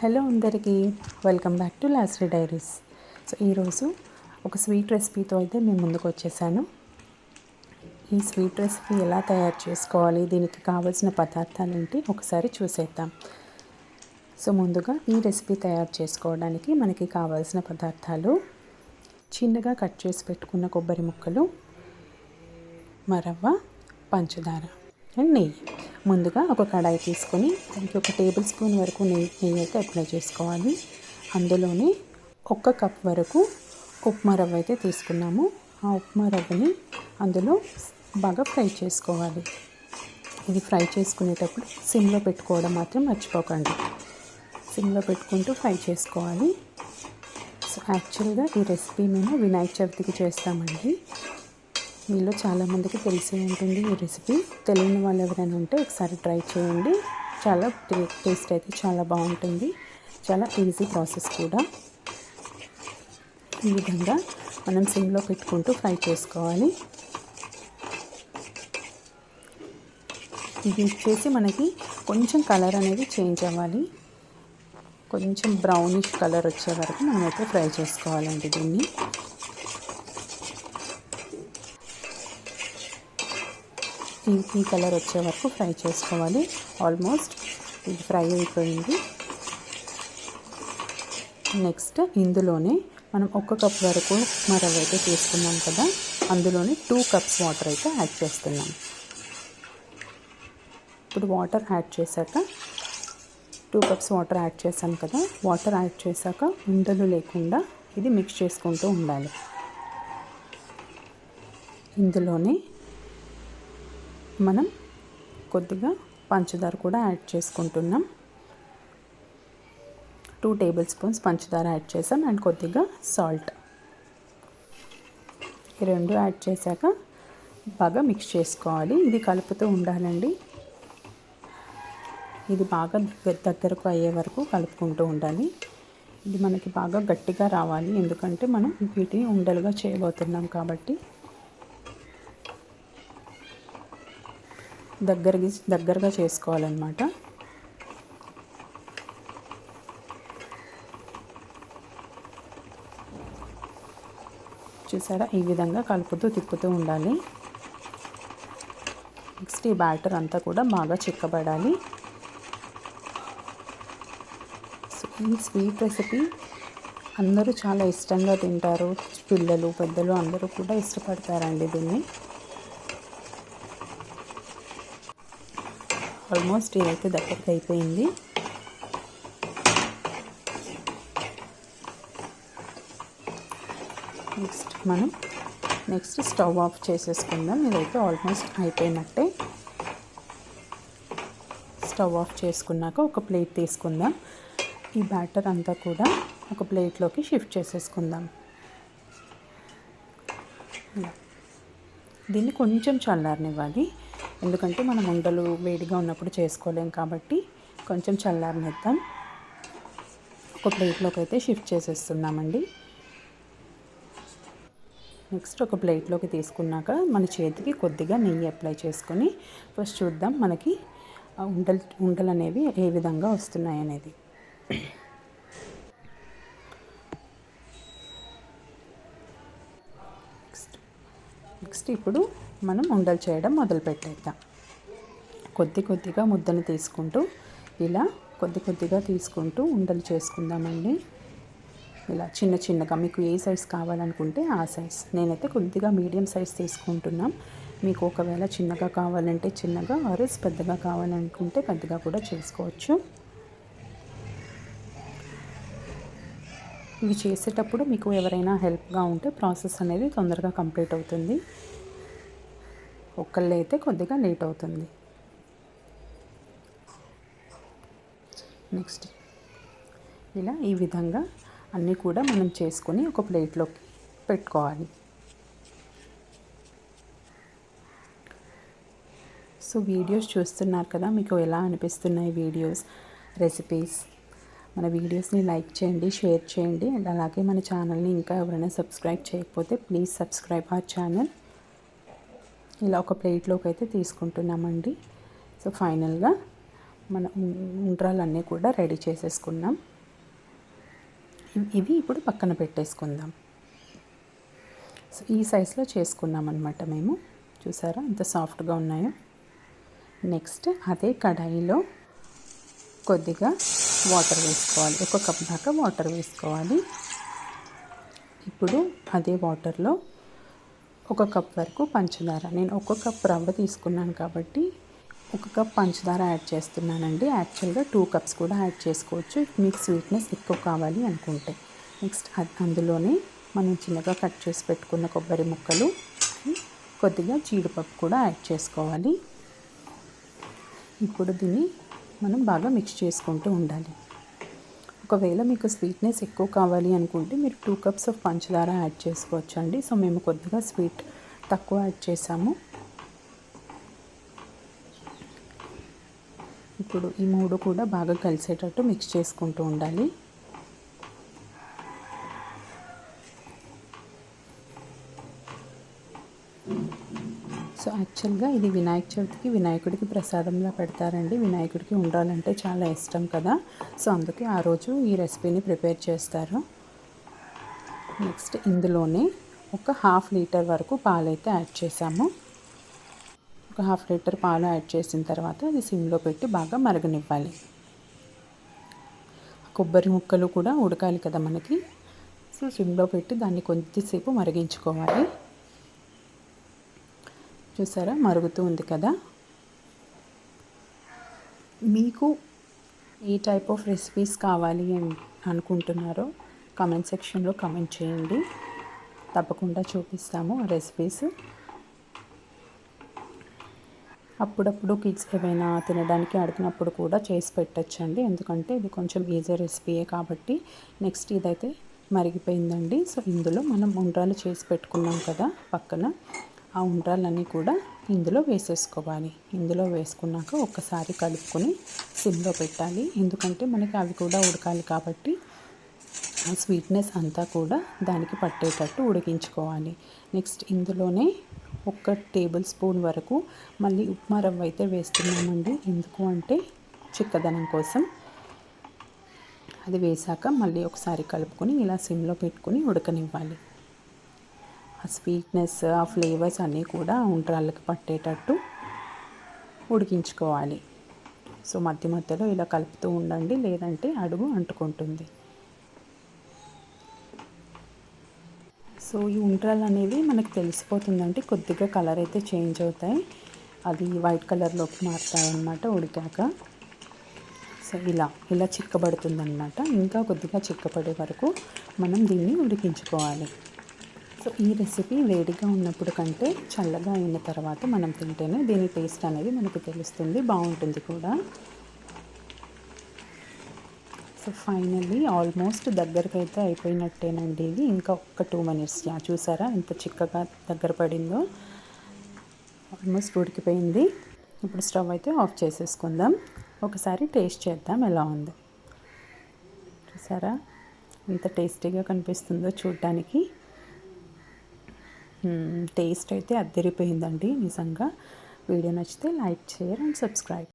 Hello అందరికీ welcome back to Lasri diaries. So ఈరోజు ఒక స్వీట్ రెసిపీతో అయితే మేము ముందుకు వచ్చేసాను. ఈ స్వీట్ రెసిపీ ఎలా తయారు చేసుకోవాలి దీనికి కావాల్సిన పదార్థాలు ఏంటి ఒకసారి చూసేద్దాం. సో ముందుగా ఈ రెసిపీ తయారు చేసుకోవడానికి మనకి కావాల్సిన పదార్థాలు చిన్నగా కట్ చేసి పెట్టుకున్న కొబ్బరి ముక్కలు మరవ్వ పంచదార అండ్ నెయ్యి. ముందుగా ఒక కడాయి తీసుకొని దానికి ఒక టేబుల్ స్పూన్ వరకు నెయ్యి నెయ్యి అయితే అప్లై చేసుకోవాలి. అందులోనే ఒక్క కప్ వరకు ఉప్మా రవ్వ అయితే తీసుకున్నాము. ఆ ఉప్మా రవ్వని అందులో బాగా ఫ్రై చేసుకోవాలి. ఇది ఫ్రై చేసుకునేటప్పుడు సిమ్లో పెట్టుకోవడం మాత్రం మర్చిపోకండి. సిమ్లో పెట్టుకుంటూ ఫ్రై చేసుకోవాలి. సో యాక్చువల్గా ఈ రెసిపీ మేము వినాయక చవితికి చేస్తామండి. మీలో చాలామందికి తెలిసే ఉంటుంది ఈ రెసిపీ. తెలియని వాళ్ళు ఎవరైనా ఉంటే ఒకసారి ట్రై చేయండి. చాలా టేస్ట్ అయితే చాలా బాగుంటుంది. చాలా ఈజీ ప్రాసెస్ కూడా. ఈ విధంగా మనం సిమ్లో పెట్టుకుంటూ ఫ్రై చేసుకోవాలి. ఇది వచ్చేసి మనకి కొంచెం కలర్ అనేది చేంజ్ అవ్వాలి. కొంచెం బ్రౌనిష్ కలర్ వచ్చే వరకు మనమైతే ఫ్రై చేసుకోవాలండి దీన్ని. ఈ ఈ కలర్ వచ్చే వరకు ఫ్రై చేసుకోవాలి. ఆల్మోస్ట్ ఇది ఫ్రై అయిపోయింది. నెక్స్ట్ ఇందులోనే మనం ఒక కప్ వరకు మరవ అయితే తీసుకున్నాం కదా అందులోనే టూ కప్స్ వాటర్ అయితే యాడ్ చేస్తున్నాం. ఇప్పుడు వాటర్ యాడ్ చేశాక టూ కప్స్ వాటర్ యాడ్ చేసాం కదా వాటర్ యాడ్ చేశాక ఉండలు లేకుండా ఇది మిక్స్ చేసుకుంటూ ఉండాలి. ఇందులోనే మనం కొద్దిగా పంచదార కూడా యాడ్ చేసుకుంటున్నాం. టూ టేబుల్ స్పూన్స్ పంచదార యాడ్ చేసాం అండ్ కొద్దిగా సాల్ట్ ఈ రెండు యాడ్ చేశాక బాగా మిక్స్ చేసుకోవాలి. ఇది కలుపుతూ ఉండాలండి. ఇది బాగా దగ్గరకు అయ్యే వరకు కలుపుకుంటూ ఉండాలి. ఇది మనకి బాగా గట్టిగా రావాలి. ఎందుకంటే మనం వీటిని ఉండలుగా చేయబోతున్నాం కాబట్టి దగ్గర దగ్గరగా చేసుకోవాలన్నమాట. చూసారా? ఈ విధంగా కలుపుతూ తిప్పుతూ ఉండాలి. నెక్స్ట్ ఈ బ్యాటర్ అంతా కూడా బాగా చిక్కబడాలి. ఈ స్వీట్ రెసిపీ అందరూ చాలా ఇష్టంగా తింటారు. పిల్లలు పెద్దలు అందరూ కూడా ఇష్టపడతారండి దీన్ని. ఆల్మోస్ట్ ఇదైతే దగ్గరికి అయిపోయింది. నెక్స్ట్ మనం నెక్స్ట్ స్టవ్ ఆఫ్ చేసేసుకుందాం. ఇదైతే ఆల్మోస్ట్ అయిపోయినట్టే. స్టవ్ ఆఫ్ చేసుకున్నాక ఒక ప్లేట్ తీసుకుందాం. ఈ బ్యాటర్ అంతా కూడా ఒక ప్లేట్లోకి షిఫ్ట్ చేసేసుకుందాం. దీన్ని కొంచెం చల్లారనివ్వాలి. ఎందుకంటే మనం ఉండలు వేడిగా ఉన్నప్పుడు చేసుకోలేం కాబట్టి కొంచెం చల్లారనిద్దాం. ఒక ప్లేట్లోకి అయితే షిఫ్ట్ చేసేస్తున్నామండి. నెక్స్ట్ ఒక ప్లేట్లోకి తీసుకున్నాక మన చేతికి కొద్దిగా నెయ్యి అప్లై చేసుకొని ఫస్ట్ చూద్దాం మనకి ఉండలు ఉండలు అనేవి ఏ విధంగా వస్తున్నాయి అనేది నెక్స్ట్ ఇప్పుడు మనం ఉండలు చేయడం మొదలు పెట్టేద్దాం. కొద్ది కొద్దిగా ముద్దను తీసుకుంటూ ఇలా కొద్ది కొద్దిగా తీసుకుంటూ ఉండలు చేసుకుందామండి. ఇలా చిన్న చిన్నగా మీకు ఏ సైజ్ కావాలనుకుంటే ఆ సైజ్ నేనైతే కొద్దిగా మీడియం సైజ్ తీసుకుంటున్నాం. మీకు ఒకవేళ చిన్నగా కావాలంటే చిన్నగా ఆర్ఎస్ పెద్దగా కావాలనుకుంటే పెద్దగా కూడా చేసుకోవచ్చు. ఇవి చేసేటప్పుడు మీకు ఎవరైనా హెల్ప్గా ఉంటే ప్రాసెస్ అనేది తొందరగా కంప్లీట్ అవుతుంది. ఒక్కళ్ళు అయితే కొద్దిగా లేట్ అవుతుంది. నెక్స్ట్. ఇలా ఈ విధంగా అన్నీ కూడా మనం చేసుకొని ఒక ప్లేట్లోకి పెట్టుకోవాలి. సో వీడియోస్ చూస్తున్నారు కదా మీకు ఎలా అనిపిస్తున్నాయి వీడియోస్ రెసిపీస్? మన వీడియోస్ని లైక్ చేయండి షేర్ చేయండి అండ్ అలాగే మన ఛానల్ని ఇంకా ఎవరైనా సబ్స్క్రైబ్ చేయకపోతే ప్లీజ్ సబ్స్క్రైబ్ అవర్ ఛానల్. ఇలా ఒక ప్లేట్లోకి అయితే తీసుకుంటున్నామండి. సో ఫైనల్గా మన ఉండ్రాలన్నీ కూడా రెడీ చేసేసుకున్నాం. ఇవి ఇప్పుడు పక్కన పెట్టేసుకుందాం. సో ఈ సైజులో చేసుకున్నాం అనమాట మేము. చూసారా ఎంత సాఫ్ట్గా ఉన్నాయో. నెక్స్ట్ అదే కడాయిలో కొద్దిగా వాటర్ వేసుకోవాలి. ఒక కప్ దాకా వాటర్ వేసుకోవాలి. ఇప్పుడు అదే వాటర్లో ఒక కప్ వరకు పంచదార. నేను ఒక కప్ రవ్వ తీసుకున్నాను కాబట్టి ఒక కప్ పంచదార యాడ్ చేస్తున్నానండి. యాక్చువల్గా టూ కప్స్ కూడా యాడ్ చేసుకోవచ్చు. మీకు స్వీట్నెస్ ఎక్కువ కావాలి అనుకుంటే. నెక్స్ట్ అందులోనే మనం చిన్నగా కట్ చేసి పెట్టుకున్న కొబ్బరి ముక్కలు కొద్దిగా జీడిపప్పు కూడా యాడ్ చేసుకోవాలి. ఇప్పుడు దీన్ని మనం బాగా మిక్స్ చేసుకుంటూ ఉండాలి. ఒకవేళ మీకు స్వీట్నెస్ ఎక్కువ కావాలి అనుకుంటే మీరు టూ కప్స్ ఆఫ్ పంచదార యాడ్ చేసుకోవచ్చు అండి సో మేము కొద్దిగా స్వీట్ తక్కువ యాడ్ చేసాము. ఇప్పుడు ఈ మూడు కూడా బాగా కలిసేటట్టు మిక్స్ చేసుకుంటూ ఉండాలి. యాక్చువల్గా ఇది వినాయక చవితికి వినాయకుడికి ప్రసాదంలా పెడతారండి. వినాయకుడికి ఉండాలంటే చాలా ఇష్టం కదా. సో అందుకే ఆ రోజు ఈ రెసిపీని ప్రిపేర్ చేస్తారు. నెక్స్ట్ ఇందులోనే ఒక హాఫ్ లీటర్ వరకు పాలైతే యాడ్ చేసాము ఒక హాఫ్ లీటర్ పాలు యాడ్ చేసిన తర్వాత అది సిమ్లో పెట్టి బాగా మరగనివ్వాలి. కొబ్బరి ముక్కలు కూడా ఉడకాలి కదా మనకి. సో సిమ్లో పెట్టి దాన్ని కొద్దిసేపు మరిగించుకోవాలి. చూసారా? మరుగుతూ ఉంది కదా? మీకు ఏ టైప్ ఆఫ్ రెసిపీస్ కావాలి అని అనుకుంటున్నారో కమెంట్ సెక్షన్లో కమెంట్ చేయండి. తప్పకుండా చూపిస్తాము ఆ రెసిపీస్ అప్పుడప్పుడు కిడ్స్ ఏమైనా తినడానికి అడిగినప్పుడు కూడా చేసి పెట్టచ్చండి. ఎందుకంటే ఇది కొంచెం ఈజీ రెసిపీయే కాబట్టి నెక్స్ట్ ఇదైతే మరిగిపోయిందండి. సో ఇందులో మనం ఉండ్రాలు చేసి పెట్టుకున్నాం కదా పక్కన. ఆ ఉండ్రాలన్నీ కూడా ఇందులో వేసేసుకోవాలి. ఇందులో వేసుకున్నాక ఒక్కసారి కలుపుకొని సిమ్లో పెట్టాలి. ఎందుకంటే మనకి అవి కూడా ఉడకాలి కాబట్టి ఆ స్వీట్నెస్ అంతా కూడా దానికి పట్టేటట్టు ఉడికించుకోవాలి. నెక్స్ట్ ఇందులోనే ఒక టేబుల్ స్పూన్ వరకు మళ్ళీ ఉప్మా రవ్వ అయితే వేస్తున్నామండి. ఎందుకు అంటే చిక్కదనం కోసం. అది వేసాక మళ్ళీ ఒకసారి కలుపుకొని ఇలా సిమ్లో పెట్టుకొని ఉడకనివ్వాలి. ఆ స్వీట్నెస్ ఆ ఫ్లేవర్స్ అన్నీ కూడా ఉండ్రాళ్ళకి పట్టేటట్టు ఉడికించుకోవాలి. సో మధ్య మధ్యలో ఇలా కలుపుతూ ఉండండి. లేదంటే అడుగు అంటుకుంటుంది. సో ఈ ఉండ్రాలు అనేవి మనకు తెలిసిపోతుందంటే కొద్దిగా కలర్ అయితే చేంజ్ అవుతాయి. అది వైట్ కలర్లోకి మారుతాయి అన్నమాట ఉడికాక. సో ఇలా ఇలా చిక్కబడుతుందన్నమాట. ఇంకా కొద్దిగా చిక్కపడే వరకు మనం దీన్ని ఉడికించుకోవాలి. సో ఈ రెసిపీ వేడిగా ఉన్నప్పుడు కంటే చల్లగా అయిన తర్వాత మనం తింటేనే దీని టేస్ట్ అనేది మనకు తెలుస్తుంది బాగుంటుంది కూడా. సో ఫైనల్లీ ఆల్మోస్ట్ దగ్గరకు అయితే అయిపోయినట్టేనండి ఇది. ఇంకా ఒక టూ మినిట్స్. యా చూసారా ఎంత చిక్కగా దగ్గర పడిందో? ఆల్మోస్ట్ ఉడికిపోయింది. ఇప్పుడు స్టవ్ అయితే ఆఫ్ చేసేసుకుందాం. ఒకసారి టేస్ట్ చేద్దాం ఎలా ఉంది. చూసారా? ఎంత టేస్టీగా కనిపిస్తుందో చూడటానికి టేస్ట్ అయితే అద్దరిపోయిందండి నిజంగా. వీడియో నచ్చితే లైక్ షేర్ అండ్ సబ్స్క్రైబ్.